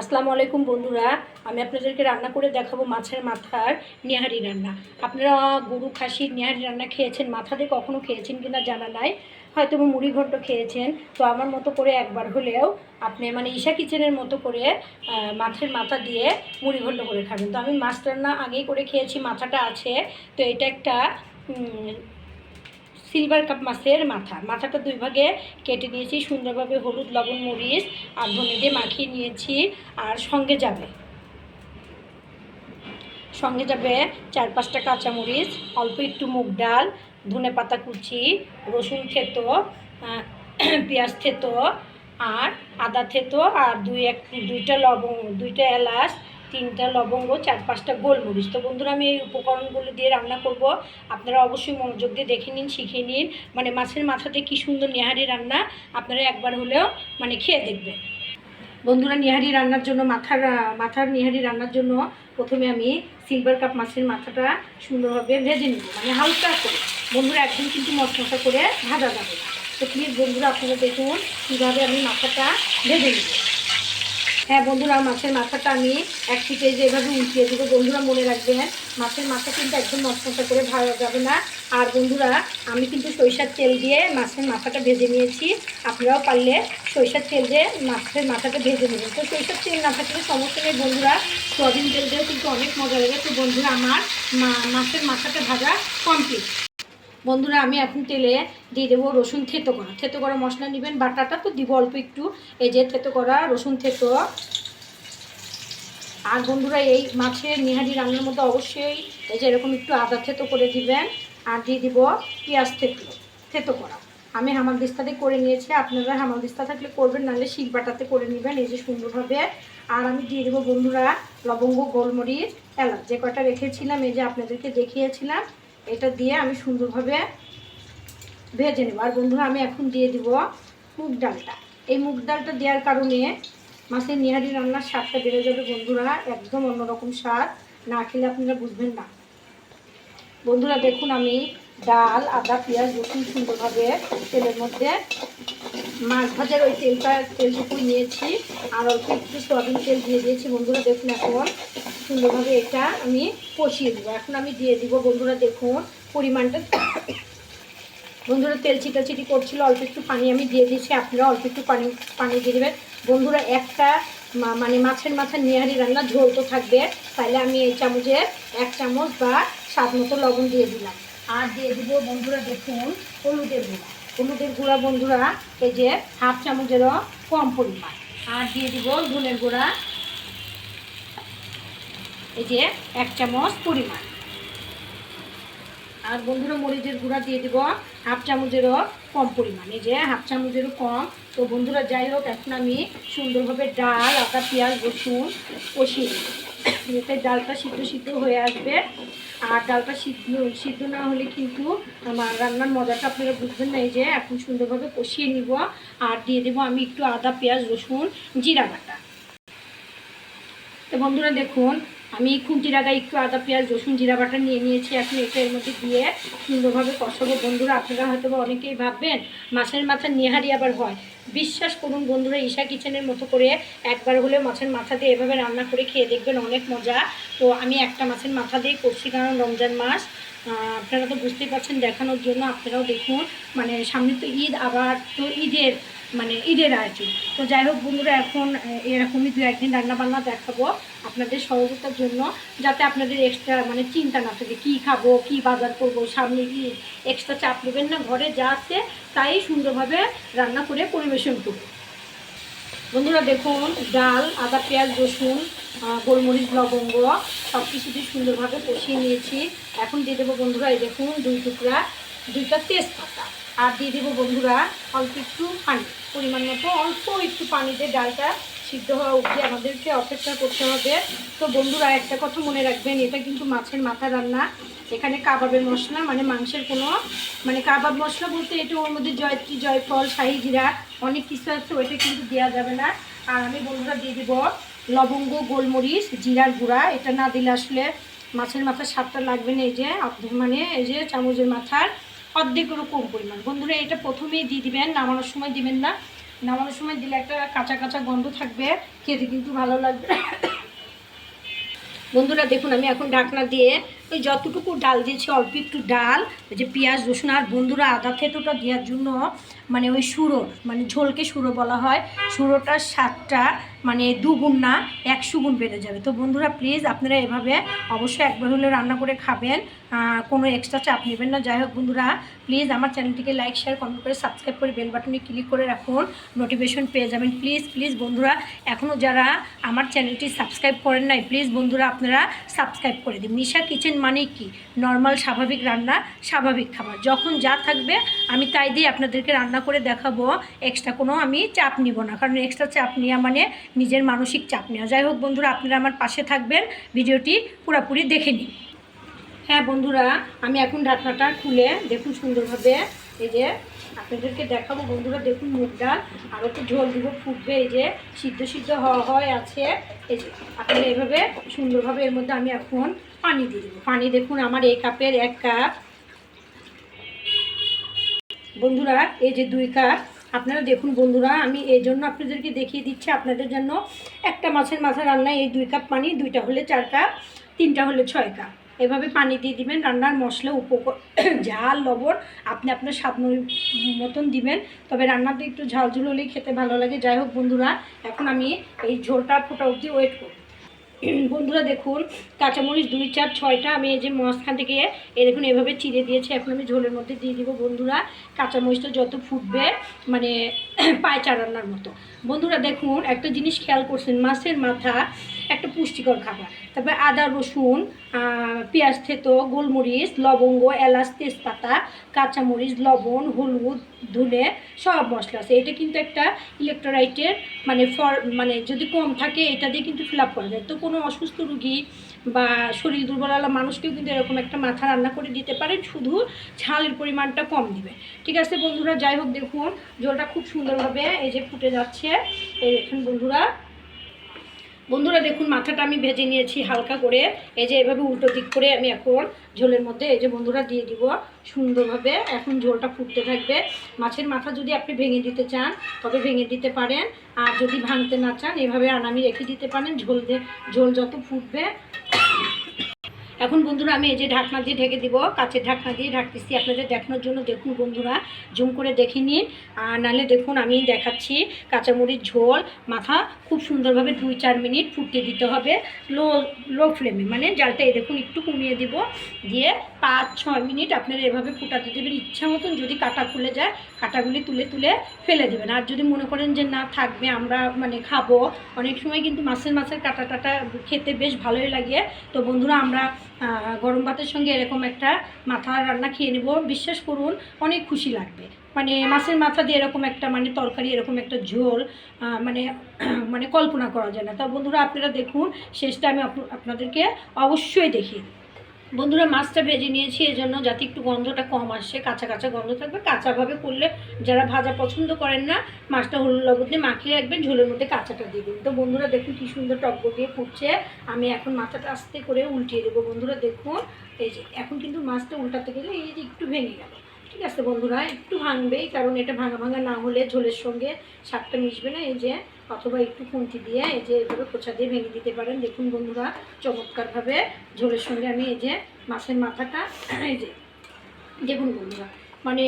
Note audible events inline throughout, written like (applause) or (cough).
আসসালামু আলাইকুম বন্ধুরা, আমি আপনাদেরকে রান্না করে দেখাবো মাছের মাথার নিহারি রান্না। আপনারা গরু খাসির নিহারি রান্না খেয়েছেন, মাথা দিয়ে কখনও খেয়েছেন কিনা জানা নাই, হয়তো মুড়ি ঘন্ট খেয়েছেন, তো আমার মতো করে একবার হলেও আপনি মানে ঈশা কিচেনের মতো করে মাছের মাথা দিয়ে মুড়ি ঘন্ট করে খাবেন। তো আমি মাছ রান্না আগেই করে খেয়েছি, মাথাটা আছে, তো এটা একটা সিলভার কাপ মাছের মাথা। মাথাটা দুই ভাগে কেটে নিয়েছি, সুন্দরভাবে হলুদ, লবণ, মরিচ, আর ধনে দিয়ে মাখিয়ে নিয়েছি, আর সঙ্গে যাবে। সঙ্গে যাবে চার পাঁচটা কাঁচামরিচ, অল্প একটু মুগ ডাল, ধনে পাতা কুচি, রসুন থেতো (clears throat) পেঁয়াজ থেতো, আর আদা থেতো, আর দুই এক, দুইটা লবঙ্গ দুইটা এলাচ তিনটা লবঙ্গ, চার পাঁচটা গোলমরিচ। তো বন্ধুরা, আমি এই উপকরণগুলো দিয়ে রান্না করব। আপনারা অবশ্যই মনোযোগ দিয়ে দেখে নিন, শিখে নিন। মানে মাছের মাথাতে কি সুন্দর নেহারি রান্না, আপনারা একবার হলেও মানে খেয়ে দেখবেন। বন্ধুরা, নিহারি রান্নার জন্য, মাথার মাথার নিহারি রান্নার জন্য প্রথমে আমি সিলভার কাপ মাছের মাথাটা সুন্দরভাবে ভেজে নেব। মানে হালকা করে। বন্ধুরা, একদম কিন্তু মশমশা করে ভাজা যাবে তো প্লিজ বন্ধুরা, আপনারা দেখুন কীভাবে আমি মাথাটা ভেজে নেব। হ্যাঁ বন্ধুরা, মাছের মাথাটা আমি এক যে এভাবে উল্টিয়ে দেবো, বন্ধুরা মনে রাখবেন, মাছের মাথা কিন্তু একদম মশমশা করে ভাজা যাবে না। আর বন্ধুরা, আমি কিন্তু সরিষার তেল দিয়ে মাছের মাথাটা ভেজে নিয়েছি। আপনারাও পারলে সরিষার তেল দিয়ে মাছের মাথাটা ভেজে নেবেন। তো সরিষার তেল না থাকলে সমস্যা নেই বন্ধুরা, সয়াবিন তেল দিয়েও কিন্তু অনেক মজা লাগে। তো বন্ধুরা, আমার মাছের মাথাটা ভাজা কমপ্লিট বন্ধুরা, আমি এখন তেলে দিয়ে দেবো রসুন থেতো করা। থেতো করা মশলা নেবেন বাটাটা তো দিব অল্প একটু। এই যে থেতো করা রসুন থেতো। আর বন্ধুরা, এই মাছের নিহারি রান্নার মধ্যে অবশ্যই এই যে এরকম একটু আদা থেতো করে দিবেন, আর দিয়ে দিব পেঁয়াজ থেতো। থেতো করা। আমি হামালদিস্তাতে করে নিয়েছি, আপনারা হামালদিস্তা থাকলে করবেন, নাহলে শিলবাটাতে করে নেবেন, এই যে সুন্দরভাবে। আর আমি দিয়ে দেবো বন্ধুরা, লবঙ্গ, গোলমরিচ, এলাচ। যে কটা রেখেছিলাম, এই যে আপনাদেরকে দেখিয়েছিলাম এটা দিয়ে আমি সুন্দরভাবে ভেজে নেব। আর বন্ধুরা, আমি এখন দিয়ে দিব মুগ ডালটা। এই মুগ ডালটা দেওয়ার কারণে মাছের নিহারি রান্নার স্বাদটা বেড়ে যাবে বন্ধুরা, একদম অন্যরকম স্বাদ। না খেলে আপনারা বুঝবেন না। বন্ধুরা, দেখুন আমি ডাল, আদা, পেঁয়াজ, রসুন সুন্দরভাবে তেলের মধ্যে। মাছ ভাজার ওই তেলটা তেলটুকু নিয়েছি। আর অল্প একটু সয়াবিন তেল দিয়ে দিয়েছি। বন্ধুরা দেখুন এখন সুন্দরভাবে এটা আমি কষিয়ে দেবো এখন আমি দিয়ে দিব, বন্ধুরা দেখুন পরিমাণটা। বন্ধুরা তেল ছিটাছিটি করছিল, অল্প একটু পানি আমি দিয়ে দিয়েছি। আপনারা অল্প একটু পানি পানি দিয়ে দেবেন। বন্ধুরা একটা মানে মাছের মাথা নিহারি রান্না ঝোল তো থাকবে। তাহলে আমি এই চামচে এক চামচ বা স্বাদ মতো লবণ দিয়ে দিলাম। আর দিয়ে দিব বন্ধুরা দেখুন হলুদের গুঁড়া। হলুদের গুঁড়া বন্ধুরা, এই যে হাফ চামচেরও কম পরিমাণ। আর দিয়ে দিব ধনের গুঁড়া। এই যে এক চামচ পরিমাণ। আর বন্ধুরা মরিচের গুঁড়া দিয়ে দিব হাফ চামচেরও কম পরিমাণে, যে হাফ চামচেরও কম। তো বন্ধুরা, যাই হোক, এখন আমি সুন্দরভাবে ডাল, আদা, পেঁয়াজ, রসুন কষিয়ে যাতে ডালটা সিদ্ধ সিদ্ধ হয়ে আসবে। আর ডালটা সিদ্ধ সিদ্ধ না হলে কিন্তু আমার রান্নার মজাটা আপনারা বুঝবেন না, এই যে এখন সুন্দরভাবে কষিয়ে নিব। আর দিয়ে দেবো আমি একটু আদা, পেঁয়াজ, রসুন, জিরা বাটা। তো বন্ধুরা, দেখুন আমি খুন্তি রাগায় একটু আদা, পেঁয়াজ, রসুন, জিরা বাটা নিয়ে নিয়েছি এখন এটা এর মধ্যে দিয়ে সুন্দরভাবে কষাবো। বন্ধুরা, আপনারা হয়তো বা অনেকেই ভাববেন, মাছের মাথা নেহারি আবার হয়। বিশ্বাস করুন বন্ধুরা, ঈশা কিচেনের মতো করে একবার হলেও মাছের মাথা দিয়ে এভাবে রান্না করে খেয়ে দেখবেন অনেক মজা। তো আমি একটা মাছের মাথা দিয়ে করছি কারণ রমজান মাস। আপনারা তো বুঝতেই পারছেন দেখানোর জন্য, আপনারাও দেখুন। মানে সামনে তো ঈদ, আবার তো ঈদের মানে ঈদের আয়োজন। তো যাই হোক বন্ধুরা, এখন এরকমই দু একদিন রান্নাবান্না দেখাবো আপনাদের সহজতার জন্য, যাতে আপনাদের এক্সট্রা মানে চিন্তা না থাকে, কী খাব, কী বাজার করব, সামনে কি এক্সট্রা চাপ নেবেন না ঘরে যা আছে তাই সুন্দরভাবে রান্না করে পরিবেশন করব। বন্ধুরা দেখুন, ডাল, আদা, পেঁয়াজ, রসুন গোলমরিচ, লবঙ্গ সব কিছু দিয়ে সুন্দরভাবে কষিয়ে নিয়েছি। এখন দিয়ে দেবো বন্ধুরা, এই দেখুন দুই টুকরা দুইটা তেজপাতা। আর দিয়ে দেবো বন্ধুরা, অল্প একটু পানি। পরিমাণ মতো অল্প একটু পানিতে ডালটা সিদ্ধ হওয়া অবধি আমাদেরকে অপেক্ষা করতে হবে। তো বন্ধুরা, একটা কথা মনে রাখবেন, এটা কিন্তু মাছের মাথা রান্না। এখানে কাবাবের মশলা মানে মাংসের কোনো মানে কাবাব মশলা বলতে এটা ওর মধ্যে জয়ত্রী, জয়ফল, শাহি জিরা, অনেক কিছু আছে, ওইটা কিন্তু দেওয়া যাবে না। আর আমি বন্ধুরা দিয়ে দিব লবঙ্গ, গোলমরিচ, জিরার গুঁড়া। এটা না দিলে আসলে মাছের মাথার স্বাদটা লাগবে না, এই যে মানে এই যে চামচের মাথার। অর্ধেকেরও কম পরিমাণ। বন্ধুরা, এটা প্রথমেই দিয়ে দিবেন, নামানোর সময় দিবেন না। নামানোর সময় দিলে একটা কাঁচা কাঁচা গন্ধ থাকবে, খেতে কিন্তু ভালো লাগবে। বন্ধুরা, দেখুন, আমি এখন ঢাকনা দিয়ে ওই যতটুকু ডাল দিয়েছি অল্প একটু ডাল ওই যে পেঁয়াজ, রসুন আর বন্ধুরা আদা থেতোটা দেওয়ার জন্য মানে ওই সুরো মানে ঝোলকে সুরো বলা হয়, সুরোটার স্বাদটা মানে দুগুণ না, একশো গুণ বেড়ে যাবে। তো বন্ধুরা প্লিজ আপনারা এভাবে অবশ্যই একবার হলে রান্না করে খাবেন কোনো এক্সট্রা চাপ নেবেন না। যাই হোক বন্ধুরা প্লিজ আমার চ্যানেলটিকে লাইক শেয়ার কমেন্ট করে সাবস্ক্রাইব করে বেল বাটনে ক্লিক করে রাখুন। নোটিফিকেশন পেয়ে যাবেন। প্লিজ প্লিজ বন্ধুরা এখনও যারা আমার চ্যানেলটি সাবস্ক্রাইব করেন নাই প্লিজ বন্ধুরা আপনারা সাবস্ক্রাইব করে দিন। মিশা কিচেন মানে কি? নর্মাল স্বাভাবিক রান্না, স্বাভাবিক খাবার। যখন যা থাকবে, আমি তাই দিয়ে আপনাদেরকে রান্না করে দেখাবো। এক্সট্রা কোনো আমি চাপ নিব না। কারণ এক্সট্রা চাপ নেওয়া মানে নিজের মানসিক চাপ নেওয়া। যাই হোক বন্ধুরা, আপনারা আমার পাশে থাকবেন। ভিডিওটি পুরোপুরি দেখে নিন। হ্যাঁ বন্ধুরা, আমি এখন ঢাকনাটা খুলে দেখুন সুন্দরভাবে। এই যে আপনাদেরকে দেখাবো বন্ধুরা, দেখুন মুগ ডাল। আর একটু ঝোল দিব, ফুটবে। এই যে সিদ্ধ সিদ্ধ হওয়া হয় আছে। এই যে, আপনারা এভাবে সুন্দরভাবে এর মধ্যে আমি এখন পানি দিয়ে দেবো। পানি দেখুন, আমার এই কাপের এক কাপ। বন্ধুরা, এই যে দুই কাপ, আপনারা দেখুন বন্ধুরা, আমি এই জন্য আপনাদেরকে দেখিয়ে দিচ্ছি আপনাদের জন্য। একটা মাছের মাথা রান্নায় এই দুই কাপ পানি, দুইটা হলে চার কাপ, তিনটা হলে ছয় কাপ। এভাবে পানি দিয়ে দিবেন, রান্নার মশলা, উপকর, (coughs) ঝাল, লবণ, আপনি আপনার স্বাদ মতো- মতন দিবেন। তবে রান্নাতে একটু ঝাল ঝুল হলেই খেতে ভালো লাগে। যাই হোক বন্ধুরা, এখন আমি এই ঝোলটা ফোটা অবধি ওয়েট করব। বন্ধুরা দেখুন, কাঁচামরিচ দুই চার, ছয়টা, আমি এই যে মাঝখান থেকে এ দেখুন, এভাবে চিড়ে দিয়েছি। এখন আমি ঝোলের মধ্যে দিয়ে দিব বন্ধুরা। কাঁচামরিচটা যত ফুটবে মানে (coughs) পায়চা রান্নার মতো। বন্ধুরা দেখুন, একটা জিনিস খেয়াল করছেন, মাছের মাথা একটা পুষ্টিকর খাবার। তারপরে আদা, রসুন পেঁয়াজ, থেতো, গোলমরিচ, লবঙ্গ, এলাচ, তেজপাতা, কাঁচামরিচ, লবণ, হলুদ, ধুলে সব মশলা আছে। এটা কিন্তু একটা ইলেকট্রোলাইটের মানে ফর মানে যদি কম থাকে, এটা দিয়ে কিন্তু ফিল আপ করা যায়। তো কোনো অসুস্থ রুগী বা শরীর দুর্বলওয়ালা মানুষকেও কিন্তু এরকম একটা মাথা রান্না করে দিতে পারেন শুধু ঝালের পরিমাণটা কম দিবে। ঠিক আছে বন্ধুরা, যাই হোক দেখুন, জলটা খুব সুন্দরভাবে এই যে ফুটে যাচ্ছে। এই দেখুন বন্ধুরা বন্ধুরা দেখুন, মাথাটা আমি ভেজে নিয়েছি হালকা করে। এই যে এভাবে উল্টো দিক করে আমি এখন ঝোলের মধ্যে এই যে বন্ধুরা দিয়ে দিব সুন্দরভাবে। এখন ঝোলটা ফুটতে থাকবে। মাছের মাথা যদি আপনি ভেঙে দিতে চান, তবে ভেঙে দিতে পারেন। আর যদি ভাঙতে না চান, এভাবে আনামি রেখে দিতে পারেন। ঝোল ঝোল যত ফুটবে এখন বন্ধুরা আমি এই যে ঢাকনা দিয়ে ঢেকে দিব কাছের ঢাকনা দিয়ে ঢাকতেছি। আপনাদের দেখানোর জন্য দেখুন বন্ধুরা, জুম করে দেখে নিন। আর নাহলে দেখুন, আমি দেখাচ্ছি কাঁচামরিচ ঝোল। মাথা খুব সুন্দরভাবে দুই চার মিনিট ফুটিয়ে দিতে হবে। লো লো ফ্লেমে মানে জালটা এই দেখুন, একটু কমিয়ে দিব। দিয়ে পাঁচ, ছয় মিনিট আপনারা এভাবে ফুটাতে দেবেন। ইচ্ছা মতন যদি কাটা খুলে যায়, কাটাগুলি তুলে তুলে ফেলে দেবেন। আর যদি মনে করেন যে না থাকবে, আমরা মানে খাব, অনেক সময় কিন্তু মাছের মাছের কাটা টাটা খেতে বেশ ভালোই লাগে। তো বন্ধুরা, আমরা গরম ভাতের সঙ্গে এরকম একটা মাথা রান্না খেয়ে নেব। বিশ্বাস করুন, অনেক খুশি লাগবে। মানে মাছের মাথা দিয়ে এরকম একটা মানে তরকারি এরকম একটা ঝোল মানে মানে কল্পনা করা যায় না। তা বন্ধুরা, আপনারা দেখুন, শেষটা আমি আপ- আপনাদেরকে অবশ্যই দেখিয়ে। বন্ধুরা মাছটা ভেজে নিয়েছি এই জন্য যাতে একটু গন্ধটা কম আসে, কাঁচা কাঁচা গন্ধ থাকবে। কাঁচাভাবে করলে যারা ভাজা পছন্দ করেন না, মাছটা হলুদ লবণ দিয়ে মাখিয়ে রাখবেন, ঝোলের মধ্যে কাঁচাটা দিবেন তো বন্ধুরা দেখুন কী সুন্দর টক দিয়ে ফুটছে। আমি এখন মাথাটা আস্তে করে উল্টিয়ে দেবো। বন্ধুরা দেখুন, এই যে এখন কিন্তু মাছটা উল্টাতে গেলে এই যে একটু ভেঙে গেল। ঠিক আছে বন্ধুরা, একটু ভাঙবেই, কারণ এটা ভাঙা ভাঙা না হলে ঝোলের সঙ্গে শাকটা মিশবে না। এই যে অথবা একটু খুন্তি দিয়ে এই যে এভাবে কোচা দিয়ে ভেঙে দিতে পারেন। দেখুন বন্ধুরা চমৎকারভাবে ঝোলের সঙ্গে আমি এই যে মাছের মাথাটা এই যে দেখুন বন্ধুরা মানে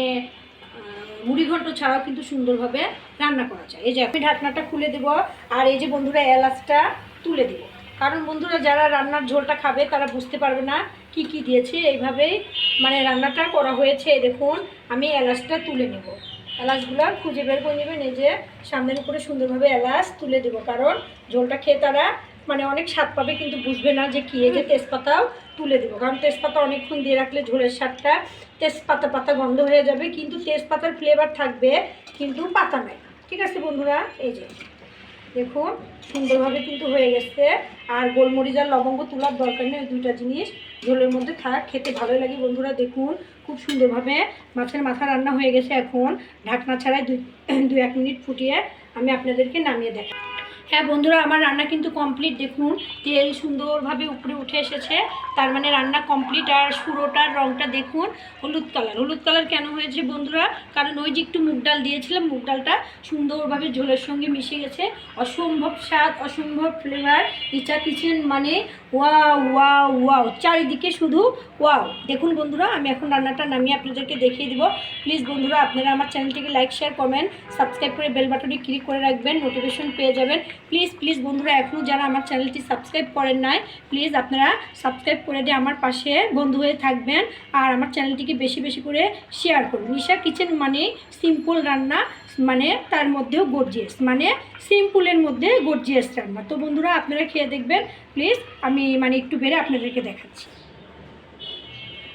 আহ, মুড়ি ঘন্ট ছাড়াও কিন্তু সুন্দরভাবে রান্না করা যায়। এই যে আমি ঢাকনাটা খুলে দেব আর এই যে বন্ধুরা এলাচটা তুলে দেব। কারণ বন্ধুরা যারা রান্নার ঝোলটা খাবে তারা বুঝতে পারবে না কি কি দিয়েছে। এইভাবেই মানে রান্নাটা করা হয়েছে। দেখুন আমি এলাচটা তুলে নেব। এলাচগুলো খুঁজে বের করে নেবেন। এই যে সামনের উপরে সুন্দরভাবে এলাচ তুলে দেবো, কারণ ঝোলটা খেয়ে তারা মানে অনেক স্বাদ পাবে, কিন্তু বুঝবে না যে কী যে তেজপাতাও তুলে দেবো। কারণ তেজপাতা অনেকক্ষণ দিয়ে রাখলে ঝোলের স্বাদটা তেজপাতা পাতা গন্ধ হয়ে যাবে, কিন্তু তেজপাতার ফ্লেভার থাকবে, কিন্তু পাতা নাই। ঠিক আছে বন্ধুরা? এই যে। দেখুন, সুন্দরভাবে কিন্তু হয়ে গেছে। আর গোলমরিচ আর লবঙ্গ তোলার দরকার নেই দুইটা জিনিস। ঝোলের মধ্যে থাক খেতে ভালোই লাগে বন্ধুরা, দেখুন। খুব সুন্দরভাবে মাছের মাথা রান্না হয়ে গেছে এখন। ঢাকনা ছাড়াই দুই (clears throat) দুই এক মিনিট ফুটিয়ে আমি আপনাদেরকে নামিয়ে দেখাই হ্যাঁ বন্ধুরা, আমার রান্না কিন্তু কমপ্লিট দেখুন, তেল সুন্দরভাবে উপরে উঠে এসেছে। তার মানে রান্না কমপ্লিট আর সুরোটার রঙটা দেখুন, হলুদ কালার হলুদ কালার কেন হয়েছে বন্ধুরা? কারণ ওই যে একটু মুগ ডাল দিয়েছিলাম, মুগ ডালটা সুন্দরভাবে ঝোলের সঙ্গে মিশে গেছে। অসম্ভব স্বাদ, অসম্ভব ফ্লেভার ইচা কিচেন মানে ওয়াও ওয়াও ওয়াও। চারিদিকে শুধু ওয়াও। দেখুন বন্ধুরা, আমি এখন রান্নাটা নামিয়ে আপনাদেরকে দেখিয়ে দিব। প্লিজ বন্ধুরা, আপনারা আমার চ্যানেলটিকে লাইক শেয়ার কমেন্ট সাবস্ক্রাইব করে বেল বাটনে ক্লিক করে রাখবেন। নোটিফিকেশন পেয়ে যাবেন। প্লিজ প্লিজ বন্ধুরা এখনও যারা আমার চ্যানেলটি সাবস্ক্রাইব করেন নাই, প্লিজ আপনারা সাবস্ক্রাইব করে দিয়ে আমার পাশে বন্ধু হয়ে থাকবেন আর আমার চ্যানেলটিকে বেশি বেশি করে শেয়ার করুন। নিশা কিচেন মানে সিম্পল রান্না মানে তার মধ্যেও গর্জিয়াস মানে সিম্পলের মধ্যে গর্জিয়াস রান্না। তো বন্ধুরা, আপনারা খেয়ে দেখবেন। প্লিজ, আমি মানে একটু বেড়ে আপনাদেরকে দেখাচ্ছি।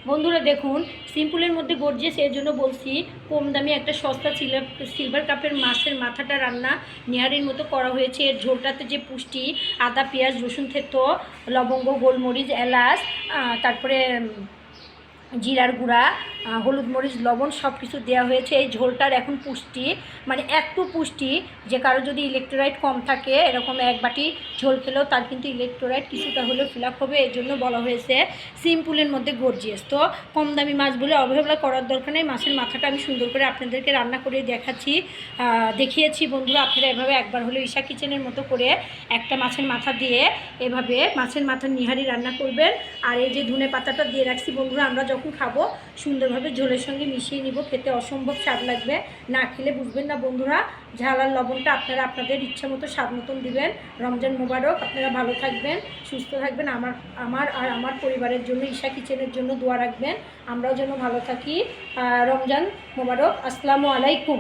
বন্ধুরা দেখুন, সিম্পুলের মধ্যে গর্জিয়াস সেই জন্য বলছি কম দামি একটা সস্তা সিলভার সিলভার কাপের মাছের মাথাটা রান্না নেহারির মতো করা হয়েছে। এর ঝোলটাতে যে পুষ্টি, আদা, পেঁয়াজ, রসুন থেতো, লবঙ্গ, গোলমরিচ, এলাচ তারপরে জিরার গুঁড়া হলুদ মরিচ, লবণ সব কিছু দেওয়া হয়েছে। এই ঝোলটার এখন পুষ্টি মানে একটু পুষ্টি, যে কারও যদি ইলেকট্রোলাইট কম থাকে, এরকম এক বাটি ঝোল খেলেও তার কিন্তু ইলেকট্রোলাইট কিছুটা হলেও ফিল হবে এর জন্য বলা হয়েছে সিম্পুলের মধ্যে গর্জিয়াস তো কম দামি মাছ বলে অবহেলা করার দরকার নেই, মাছের মাথাটা আমি সুন্দর করে আপনাদেরকে রান্না করে দেখাচ্ছি দেখিয়েছি বন্ধুরা, আপনারা এভাবে একবার হলে ঈশা কিচেনের মতো করে একটা মাছের মাথা দিয়ে এভাবে মাছের মাথার নিহারি রান্না করবেন। আর এই যে ধনে পাতাটা দিয়ে রাখছি বন্ধুরা, আমরা যখন খাব, সুন্দরভাবে ঝোলের সঙ্গে মিশিয়ে নিব, খেতে অসম্ভব স্বাদ লাগবে, না খেলে বুঝবেন না বন্ধুরা, ঝাল আর লবণটা আপনারা আপনাদের ইচ্ছা মতো স্বাদ মতন দিবেন, রমজান মোবারক, আপনারা ভালো থাকবেন, সুস্থ থাকবেন, আমার আমার আর আমার পরিবারের জন্য, ঈশা কিচেনের জন্য দোয়া রাখবেন, আমরাও যেন ভালো থাকি রমজান মোবারক, আসসালামু আলাইকুম।